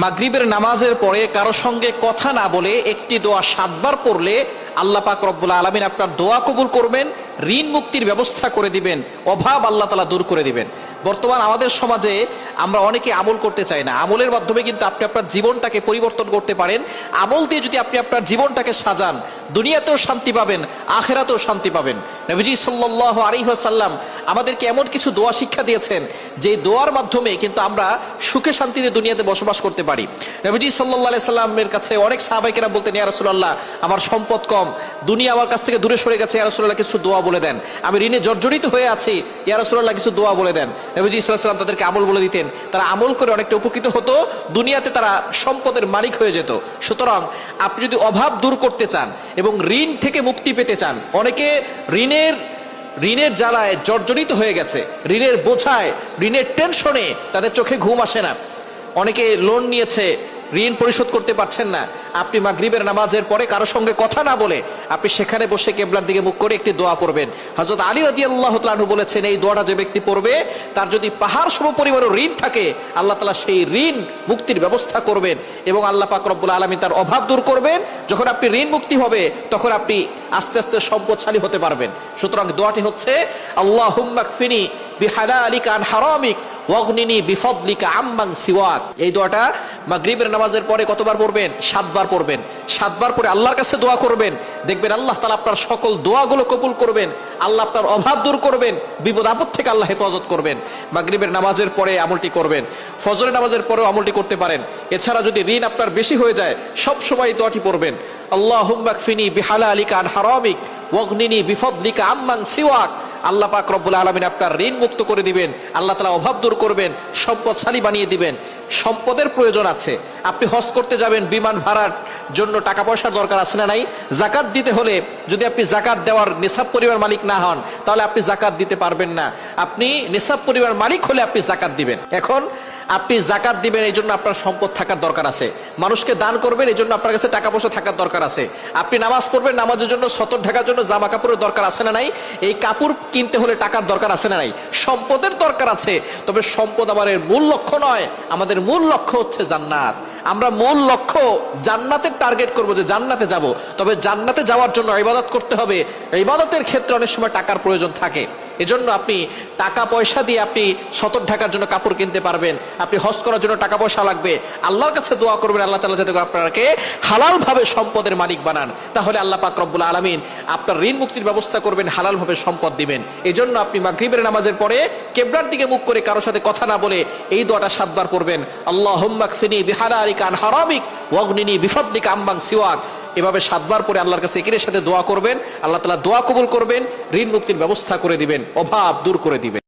মাগরিবের নামাজের পরে কারও সঙ্গে কথা না বলে একটি দোয়া সাতবার পড়লে আল্লাহ পাক রব্বুল আলমিন আপনার দোয়া কবুল করবেন, ঋণ মুক্তির ব্যবস্থা করে দিবেন, অভাব আল্লাহ তালা দূর করে দিবেন। বর্তমান আমাদের সমাজে আমরা অনেকে আমল করতে চাই না। আমলের মাধ্যমে কিন্তু আপনি আপনার জীবনটাকে পরিবর্তন করতে পারেন। আমল দিয়ে যদি আপনি আপনার জীবনটাকে সাজান, দুনিয়াতেও শান্তি পাবেন, আখেরাতেও শান্তি পাবেন। নবীজি সাল্লাহ আলিহাসাল্লাম আমাদেরকে এমন কিছু দোয়া শিক্ষা দিয়েছেন, যে দোয়ার মাধ্যমে কিন্তু আমরা সুখে শান্তিতে দুনিয়াতে বসবাস করতে পারি। নবীজি সাল্লাহ সাল্লামের কাছে অনেক সাহাবাইকেরা বলতেন, ইয়া রাসূলুল্লাহ, আমার সম্পদ কম, দুনিয়া আমার কাছ থেকে দূরে সরে গেছে, ইয়া রাসূলুল্লাহ, কিছু দোয়া বলে দেন। আমি ঋণে জর্জরিত হয়ে আছি, ইয়া রাসূলুল্লাহ, কিছু দোয়া বলে দেন। নবীজি সাল্লাম তাদেরকে আমল বলে দিতেন। তারা আমল করে অনেকটা উপকৃত হতো, দুনিয়াতে তারা সম্পদের মালিক হয়ে যেত। সুতরাং আপনি যদি অভাব দূর করতে চান এবং ঋণ থেকে মুক্তি পেতে চান, অনেকে ঋণের ঋণের জ্বালায় জর্জরিত হয়ে গেছে। ঋণের বোঝায়, ঋণের টেনশনে তাদের চোখে ঘুম আসে না। অনেকে লোন নিয়েছে ঋণ পরিশোধ করতে পারছেন না। আপনি মাগরিবের নামাজের পরে কারও সঙ্গে কথা না বলে আপনি সেখানে বসে কেবলার দিকে মুখ করে একটি দোয়া পড়বেন। হজরত আলী রাজি আল্লাহ তালু বলেছেন, এই দোয়াটা যে ব্যক্তি পড়বে, তার যদি পাহাড় সম পরিমাণের ঋণ থাকে, আল্লাহ তালা সেই ঋণ মুক্তির ব্যবস্থা করবেন এবং আল্লাহ পাক রব্বুল আলমী তার অভাব দূর করবেন। যখন আপনি ঋণ মুক্তি হবে, তখন আপনি আস্তে আস্তে সম্পদশালী হতে পারবেন। সুতরাং দোয়াটি হচ্ছে আল্লাহ হুম্মাক ফিনি বিহাদা আলী কান হারামিক ওয়াগনিনি বিফদলিকা আম্মাং সিওয়াক। এই দোয়াটা মাগরিবের নামাজের পরে কতবার পড়বেন? সাতবার পড়বেন। সাতবার পরে আল্লাহর কাছে দোয়া করবেন। দেখবেন আল্লাহ তাআলা আপনার সকল দোয়াগুলো কবুল করবেন। আল্লাহ আপনার অভাব দূর করবেন। বিপদ আপদ থেকে আল্লাহ হেফাজত করবেন। মাগরিবের নামাজের পরে আমলটি করবেন। ফজরের নামাজের পরেও আমলটি করতে পারেন। এছাড়া যদি ঋণ আপনার বেশি হয়ে যায়, সব সময় দোয়াটি পড়বেন। আল্লাহ হুম্মাকফিনি বিহালা আলিকা আন হারামিক, ওয়াগনিনি বিফদলিকা আম্মাং সিওয়াক। আল্লাহ পাক রব্বুল আলমিন আপনার ঋণ মুক্ত করে দিবেন, আল্লাহ তালা অভাব দূর করবেন, সম্পদশালী বানিয়ে দিবেন। সম্পদের প্রয়োজন আছে। আপনি হজ করতে যাবেন, বিমান ভাড়ার জন্য টাকা পয়সার দরকার আছে না নাই? জাকাত দিতে হলে যদি আপনি জাকাত দেওয়ার নিসাব পরিবার মালিক না হন, তাহলে আপনি জাকাত দিতে পারবেন না। আপনি নিসাব পরিবার মালিক হলে আপনি জাকাত দিবেন। এখন আপনি জাকাত দিবেন, এই জন্য আপনার সম্পদ থাকার দরকার আছে। মানুষকে দান করবেন, এই জন্য আপনার কাছে টাকা পয়সা থাকার দরকার আছে। আপনি নামাজ পড়বেন, নামাজের জন্য সতর ঢাকার জন্য জামা কাপড়ের দরকার আছে না নাই? এই কাপড় কিনতে হলে টাকার দরকার আছে না নাই? সম্পদের দরকার আছে, তবে সম্পদ আমাদের মূল লক্ষ্য নয়, আমাদের মূল লক্ষ্য হচ্ছে জান্নাত। আমরা মূল লক্ষ্য জান্নাতের টার্গেট করব যে জান্নাতে যাব। তবে জান্নাতে যাওয়ার জন্য ইবাদত করতে হবে। ইবাদতের ক্ষেত্রে অনেক সময় টাকার প্রয়োজন থাকে। এজন্য আপনি টাকা পয়সা দিয়ে আপনি সতর ঢাকার জন্য কাপড় কিনতে পারবেন। আপনি হজ করার জন্য টাকা পয়সা লাগবে। আল্লাহর কাছে দোয়া করবেন, আল্লাহ তালা যাতে আপনাকে হালাল ভাবে সম্পদের মালিক বানান। তাহলে আল্লাহ পাক রব্বুল আলমিন আপনার ঋণ মুক্তির ব্যবস্থা করবেন হালাল ভাবে সম্পদ দিবেন। এই জন্য আপনি মাগরিবের নামাজের পরে কেবলার দিকে মুখ করে কারোর সাথে কথা না বলে এই দোয়াটা সাতবার পড়বেন। আল্লাহ হুম্মাকফিনি এভাবে সাতবার পরে আল্লাহর কাছে একের সাথে দোয়া করবেন, আল্লাহ তালা দোয়া কবুল করবেন, ঋণ মুক্তির ব্যবস্থা করে দিবেন, অভাব দূর করে দিবেন।